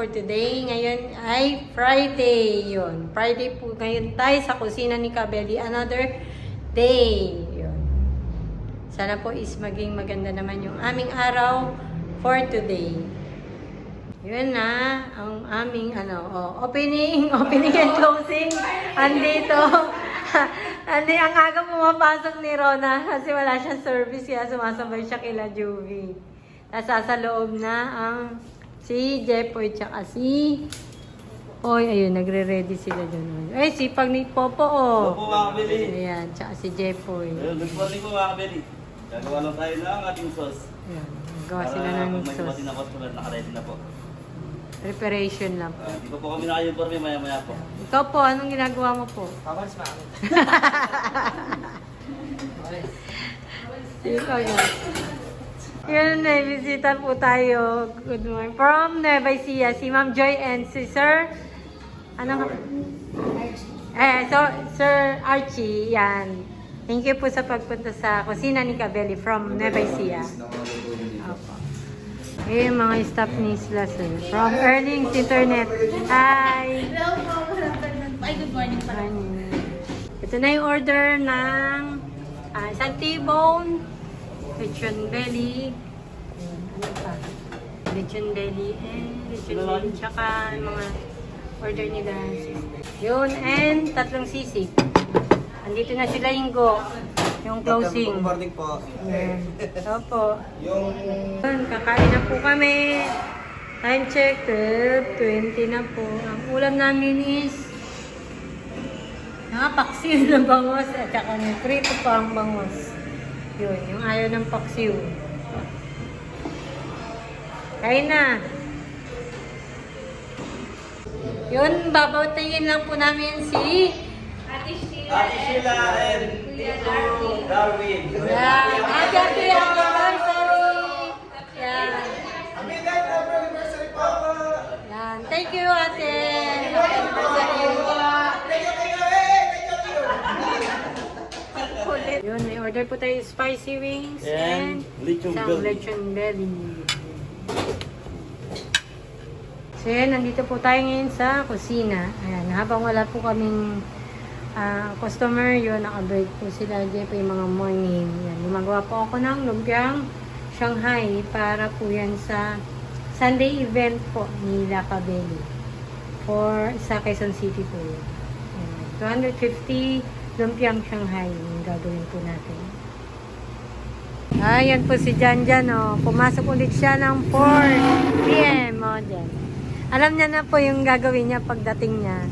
for today. Ngayon ay Friday. Yun. Friday po ngayon tayo sa kusina ni Kabeli. Another day. Yun. Sana po is maging maganda naman yung aming araw for today. Yun na, ang aming ano, oh, opening, opening and closing. Andito. Andi, ang aga pumapasok ni Rona kasi wala siyang service kaya sumasabay siya kila Juvie. Nasa sa loob na ang si Jepoy tsaka si Oy, ayun, nagre-ready sila dun. Ay, sipag ni Popo, oh. Opo mga kabili. Ayan, tsaka si Jepoy. Ayun, good morning po mga kabili. Gagawa lang tayo ng ating sauce. Ayan, gawa sila ng Para pag may sauce. dumating na customer, nakaready na po. Preparation lang po. Ah, Hindi pa po kami naka-uniforme, maya-maya po. Ikaw po, anong ginagawa mo po? Pabals pa ako. Ikaw yan. Yun, may bisita po tayo. Good morning. From Nueva Ecija, si Ma'am Joy and si Sir... Ano? Eh, so, Sir Archie, yan. Thank you po sa pagpunta sa kusina ni Kabeli from Nueva Ecija. Opo. Eh, yung mga staff ni sila, sir. From Earnings Internet. Hi! Hello po. Ay, good morning. Morning. Ito na yung order ng uh, isang T-bone, lechon belly? Lechon belly and lechon belly, tsaka mga order nila. Yun, and tatlong sisig. Andito na sila Ingo, yung closing. Good morning po. Opo. Yung... Yun, Kakain na po kami. Time check, 12.20 na po. Ang ulam namin is nakapaksiw na bangos at saka yung prito pa ang bangos. Yun, yung ayaw ng paksiw. Kain na. Yun, babautayin lang po namin si Ate Sheila. Ate Sheila and Tito Darwin. Yan. Happy happy anniversary! Yan. Yan. Thank you, ate. Happy anniversary. Kulit. Yun, may order po tayo spicy wings and, And lechon belly. lechon belly. So yan, nandito po tayo ngayon sa kusina. Ayan, habang wala po kaming ah, customer, yun, nakabreak po sila dyan po yung mga morning. Yan, gumagawa po ako ng lumpiang Shanghai para po yan sa Sunday event po ni La Cabelli for sa Quezon City po. Ayan, 250 lumpiang Shanghai yung gagawin po natin. Ayan po si Jan Jan, oh. Pumasok ulit siya ng 4 p.m. Oh. Alam niya na po yung gagawin niya pagdating niya.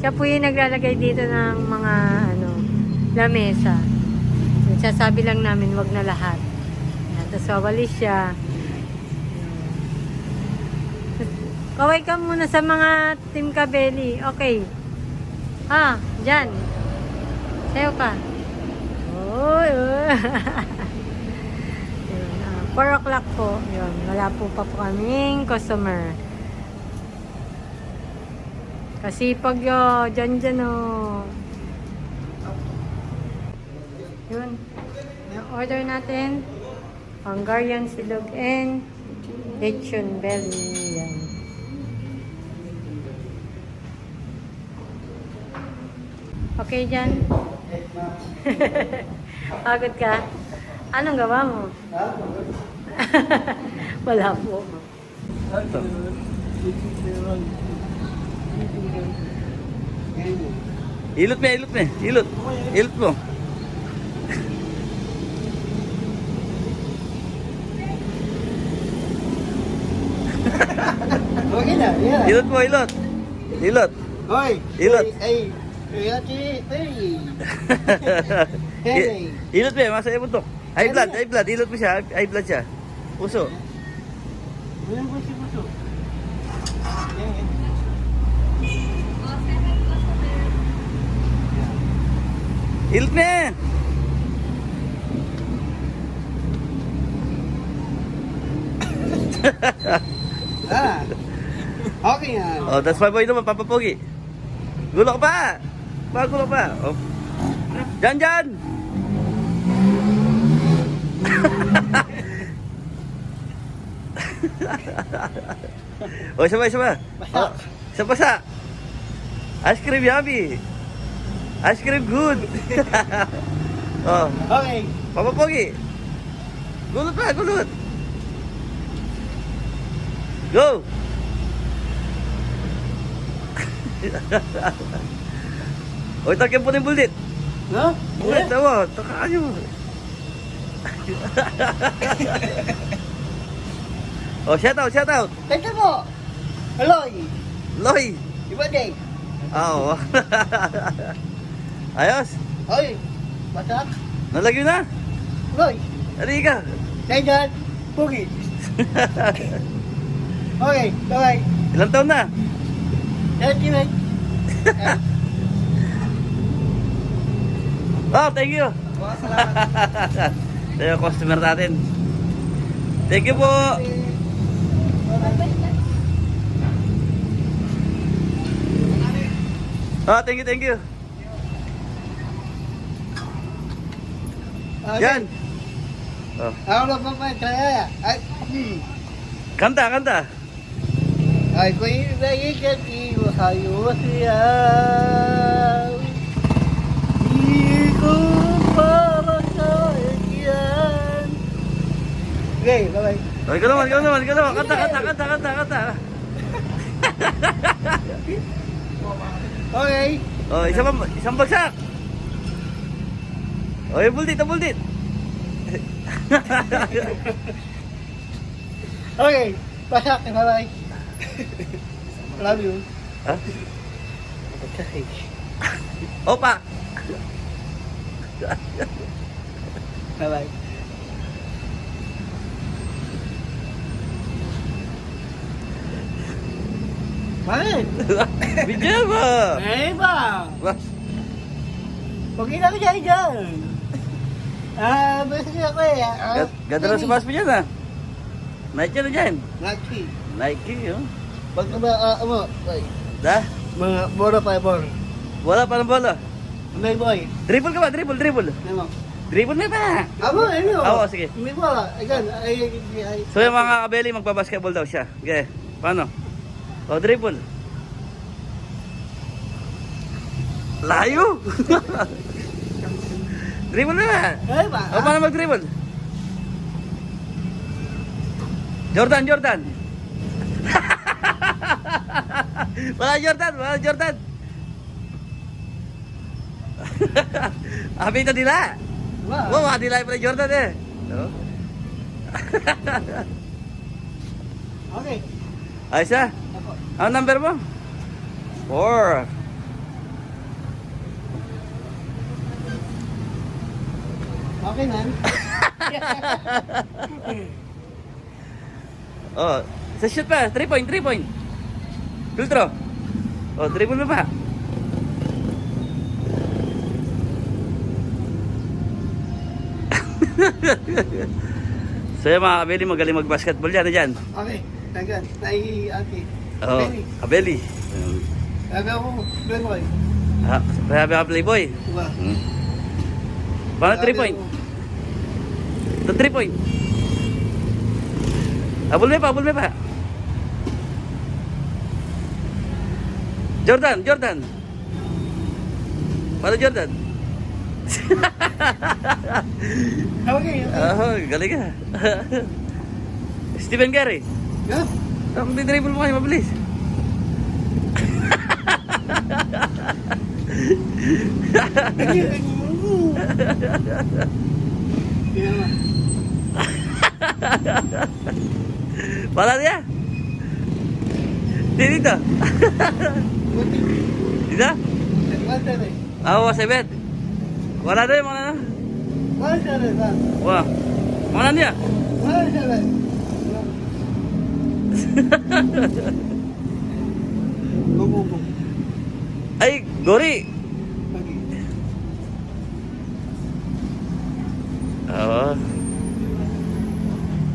Siya po yung naglalagay dito ng mga, ano, lamesa. Sasabi lang namin, wag na lahat. Ayan, Tapos wawalis siya. Kaway ka muna sa mga Team Kabeli. Okay. Ah, dyan. Sayo ka. Oy, oy. Yun, ah, 4 o'clock po. Yun, wala po pa po kaming customer. Kasi pag uh, dyan dyan oh. Yun. Yung order natin. Hungarian silog and lechon belly. Yan. Okay dyan? Pagod ka? Anong gawa mo? Wala po. Ilot mo, ilot mo. Ilot. Ilot mo. Okay na, yeah. Ilot mo, ilot. Ilot. Hoy! Ilot. Ay! Ay! Ilot mo, masaya mo to. High blood, high blood. Ilot mo siya. High blood siya. Puso. Ano ba si Puso? Ilot mo. Ah! Okay na. Oh, that's my boy naman, papapogi. Gulo ka pa. Pa, gulo pa. Oh. Jan, jan. O, isa pa, isa pa. Basa. O, isa pa sa. Ice cream yummy. Ice cream good. oh, Okay. Papa Pogi. Gulot pa, gulot. Go! Oy, takyan po ng bulit. Ha? Bulit, eh? tawa. Takaan nyo. oh, shout out, shout out. Ito po. Loy. Loy. Iba day. Ah, oo. Ayos. Oy, batak. Nalagyo na? Loy. Ano Ari ka. Dayan, pugi. okay, bye-bye. Ilang taon na? 39. Oh, thank you. Ito yung customer natin. Thank you po. Oh, thank you, thank you. Okay. Yan. Oh. Na pa pa. Kaya. Ay. Kanta, kanta. Ay, naikat iwahayo siya. Okay, bye-bye. Oh, ikaw naman, ikaw naman, naman. Kanta, kanta, kanta, kanta, kanta. Okay. Oh, isa pa, isang bagsak. Oh, yung buldit, yung buldit. Okay. Basak, bye-bye. Love you. ha? Okay. Opa. Bye-bye. Bakit? Video mo. Eh ba? Ba- Huwag na ko dyan dyan. Ah, basta ako eh. Ah, Ga- Ganda na si Mas mo dyan ah. Nike na dyan. Lucky. Nike yun. Pag ba, ah, ano, boy. Da? Mga bora pa bor. Wala pa ng bola. May boy. Dribble ka ba? Dribble, dribble. Ano? Dribble na pa. Amo, ano? Oo, sige. May bola. Again, ay, ay, ay. So yung mga kabeli, magbabasketball daw siya. Okay. Paano? O, dribble. Layo! dribble na? Ay ba? O, paano mag-dribble? Jordan, Jordan! wala Jordan, wala Jordan! Abi ito nila! Wow. Wow, mga nila pa Jordan eh! No? Okay. Ayos ah. Ako. Ano number mo? Four. Okay, man. Oh, sa shoot pa. 3 point, 3 point. Filtro. Oh, dribble mo pa. so yung mga kabeli, magaling mag-basketball yan, dyan. Okay. Again, nai, okay. Oh, Okay. kabeli. Aga ko, play boy. Ha, sabi ka playboy. Diba? Hmm. Paano 3 point? Ito 3 point. Abol mo pa, abol mo pa. Jordan, Jordan. Paano Jordan? Okay, okay. Oh, galing ka. Stephen Curry. Yeah. Ang dribble mo kayo, mabilis. Pala niya. Di dito. Dito? One time eh. Ako, seven. Wala na yun, mga na. One time eh, ba? Wah. Mga na Bum, bum, bum. Ay, Gori. Oo.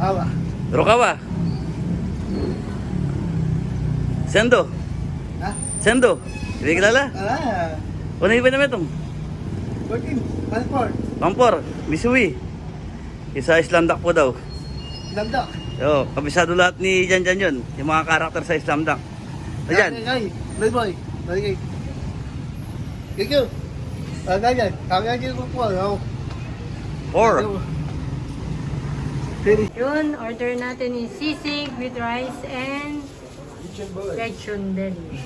Awa. Rokawa. Sendo. Ha? Sendo. Hindi kilala? Ah. Ano yung namin itong? 14. Passport. Pampor. Misui. Isa Islandak po daw. Damdak. So, kabisado lahat ni Jan Jan yun. Yung mga karakter sa Slam Dunk. Ayan. Ay, boy boy. Balik. Thank you. Ah, ganyan. Kaya ko po. Four. Finish. Yun, order natin is sisig with rice and lechon belly.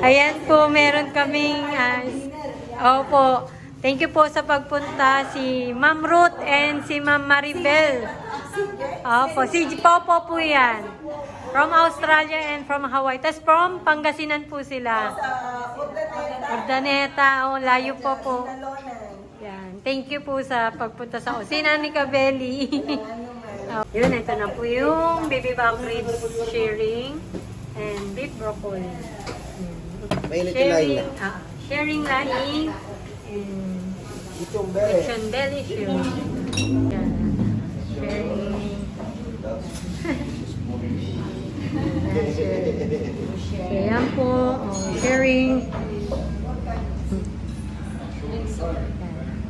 Ayan po, meron kaming, ah, opo, thank you po sa pagpunta si Ma'am Ruth and si Ma'am Maribel. Opo, si Popo po yan. From Australia and from Hawaii. Tapos from Pangasinan po sila. Ordaneta, oh, layo po po. Yan. Thank you po sa pagpunta sa kusina ni Kabeli. oh, yun, ito na po yung baby back ribs sharing and beef broccoli. Sharing, ah, sharing laing and lechon belly sharing. Yan. Sharing. So, yan po. Oh, sharing.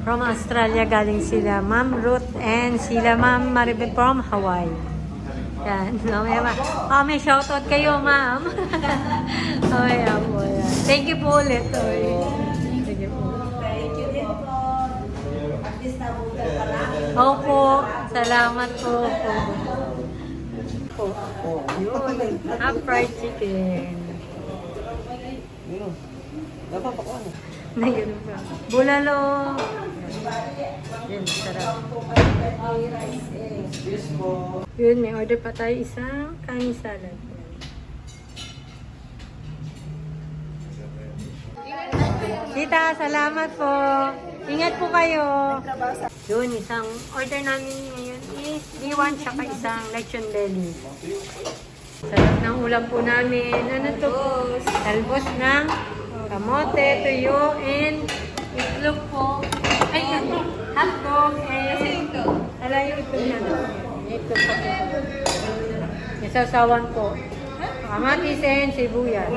From Australia galing sila Ma'am Ruth and sila Ma'am Maribel from Hawaii. Yan. Mamaya ma. Oh, may shoutout kayo, ma'am. Po. Yan. Thank you po ulit. Oy. Opo. Salamat po. Po. Po. Yun. Half fried chicken. Na ganun pa. Bulalo. Yan, sarap. Yun, may order pa tayo isang kanin salad. Tita, salamat po. Ingat po kayo. Yun, isang order namin ngayon is D1 tsaka isang lechon belly. Sarap ng ulam po namin. Ano to? Talbos ng kamote, tuyo, and itlog po. Ay, ito. Hotdog and... Ala yung itlog na. Itlog po. Nasasawan po. Kamatis and sibuyas.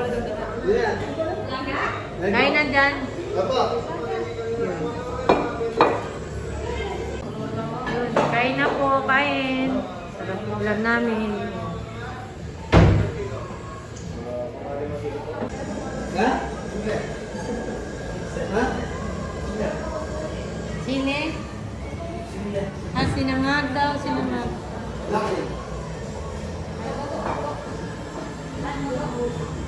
Kain na dyan. Yun, kain na po, kain. Sarap ng ulam namin. Ha? Ha? Sine? Ah, sinangag daw, sinangag. Yun.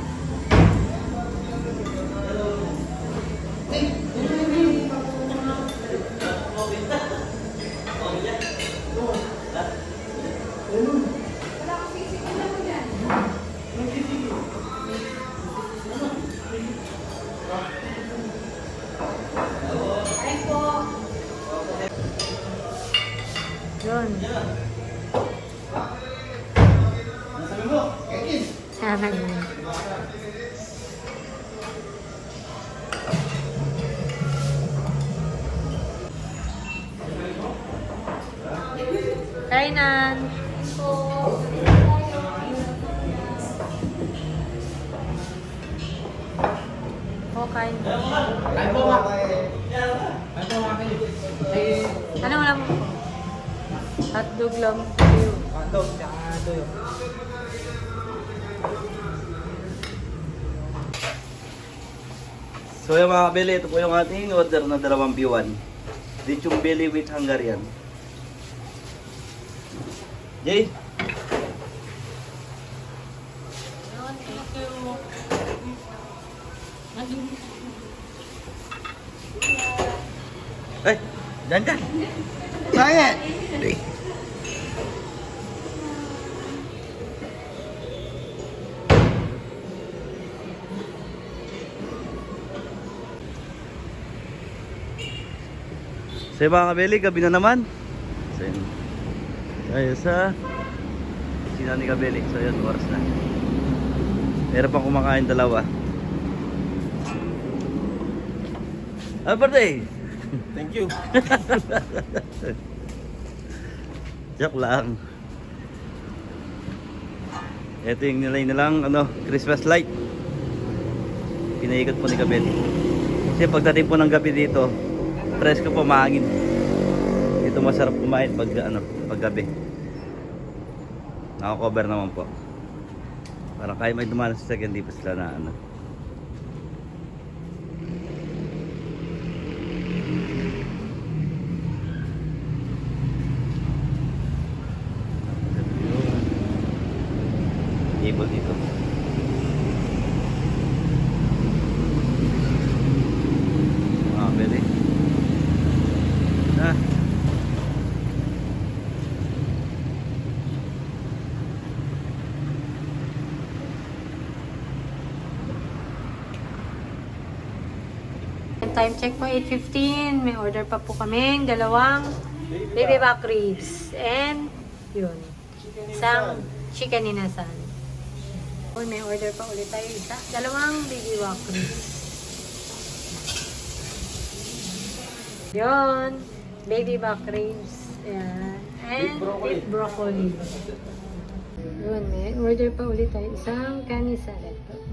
Sana yun. Kainan. Oh, kain. Ay po nga. Ay po. Ay, Ano mo? Hotdog lang. hotdog, tsaka tuyo. So yung mga kabili, ito po yung ating order na dalawang B1. Lechong belly with Hungarian. Jay, ay, dyan dyan. Bakit? So mga kabili, gabi na naman. So yun. Tayo sa Sina ni Kabeli. So yun, oras na. Meron pang kumakain dalawa. Happy birthday! Thank you. Joke lang. Ito yung nilay nilang ano, Christmas light. Pinaikot po ni Kabeli. Kasi pagdating po ng gabi dito, presko po mahangin. Ito Dito masarap kumain pag ano, pag gabi. Naka-cover naman po. Para kahit may dumaan sa second, di pa sila na ano. Table dito. Mga pwede. Ah. Time check po, 8.15. May order pa po kami. Dalawang baby back ribs. And, yun. Isang chicken inasan. Uy, may order pa ulit tayo. Isa. Dalawang baby back ribs. Yun. Baby back ribs. Ayan. And beef broccoli. Yun, may order pa ulit tayo. Isang kanis salad po.